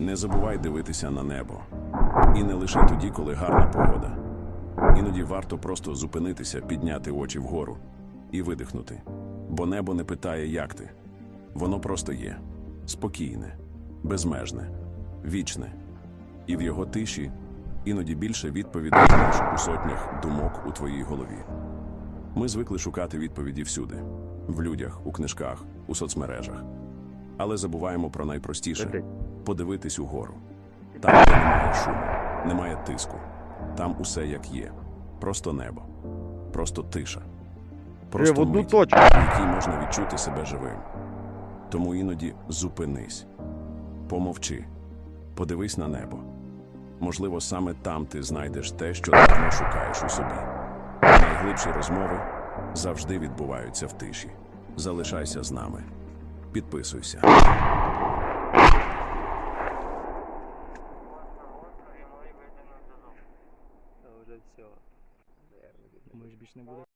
Не забувай дивитися на небо. І не лише тоді, коли гарна погода. Іноді варто просто зупинитися, підняти очі вгору і видихнути. Бо небо не питає, як ти. Воно просто є спокійне, безмежне, вічне. І в його тиші іноді більше відповідей, ніж у сотнях думок у твоїй голові. Ми звикли шукати відповіді всюди: в людях, у книжках, у соцмережах. Але забуваємо про найпростіше подивитись угору. Там, немає шуму, немає тиску. Там усе як є. Просто небо, просто тиша. Ти в одну мить, точку. в якій можна відчути себе живим. Тому іноді зупинись, помовчи, подивись на небо. Можливо, саме там ти знайдеш те, що давно шукаєш у собі. Найглибші розмови завжди відбуваються в тиші. Залишайся з нами. Підписуйся. Все. Ми ж більш не буде.